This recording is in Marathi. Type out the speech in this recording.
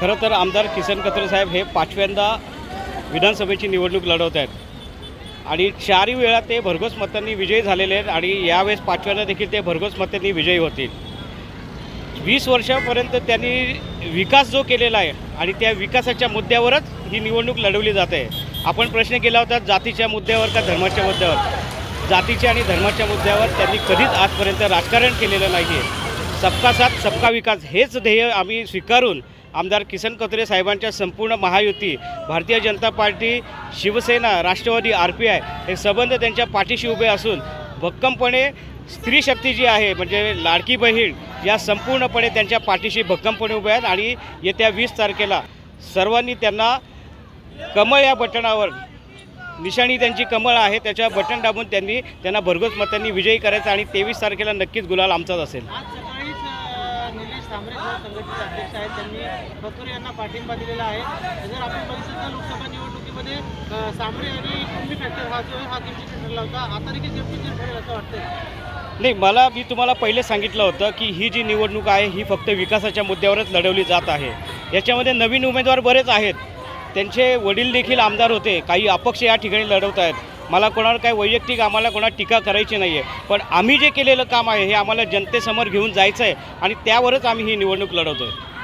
खरं तर आमदार किसन कत्रे साहेब हे पाचव्यांदा विधानसभेची निवडणूक लढवत आहेत. आणि चारही वेळा ते भरघोस मतांनी विजयी झालेले आहेत आणि यावेळेस पाचव्यांदा देखील ते भरघोस मतांनी विजयी होतील. वीस वर्षापर्यंत त्यांनी विकास जो केलेला आहे आणि त्या विकासाच्या मुद्द्यावरच ही निवडणूक लढवली जाते आपण प्रश्न केला होता जातीच्या मुद्द्यावर का धर्माच्या मुद्द्यावर? जातीच्या आणि धर्माच्या मुद्द्यावर त्यांनी कधीच आजपर्यंत राजकारण केलेलं नाही आहे सबका साथ सबका विकास. हेच ध्येय आम्ही स्वीकारून आमदार किसन कत्रे साहेबांच्या संपूर्ण Mahayuti Bharatiya Janata Party Shiv Sena Rashtrawadi R P I हे संबंध त्यांच्या पाठीशी उभे असून भक्कमपणे स्त्री शक्ती जी आहे म्हणजे लाडकी बहीण या संपूर्णपणे त्यांच्या पाठीशी भक्कमपणे उभे आहेत आणि येत्या वीस तारखेला सर्वांनी त्यांना कमळ या बटणावर निशाणी त्यांची कमळ आहे त्याच्या बटन दाबून त्यांनी त्यांना भरघोस मतांनी विजयी करायचा आणि तेवीस तारखेला नक्कीच गुलाल आमचाच असेल. आज सकाळीच संघटनेचे अध्यक्ष आहेत. त्यांनी बतोर यांना पाठिंबा दिलेला आहे. जर आपण बघितलं तर लोकसभा निवडणुकीमध्ये अ, सामरे आणि कुंभी फॅक्टर हा जो आहे हा किमती ठरला होता. आता देखील गेमची ठरेल असं वाटतंय. नाही मला मी तुम्हाला पहिले सांगितलं होतं की ही जी निवडणूक आहे ही फक्त विकासाच्या मुद्द्यावरच लढवली जात आहे. याच्यामध्ये नवीन उमेदवार बरेच आहेत. त्यांचे वडील देखील आमदार होते. काही अपक्ष या ठिकाणी लढवत आहेत मला कोणावर काही वैयक्तिक आम्हाला कोणा टीका करायची नाही आहे पण आम्ही जे केलेलं काम आहे हे आम्हाला जनतेसमोर घेऊन जायचं आहे आणि त्यावरच आम्ही ही निवडणूक लढवतो आहे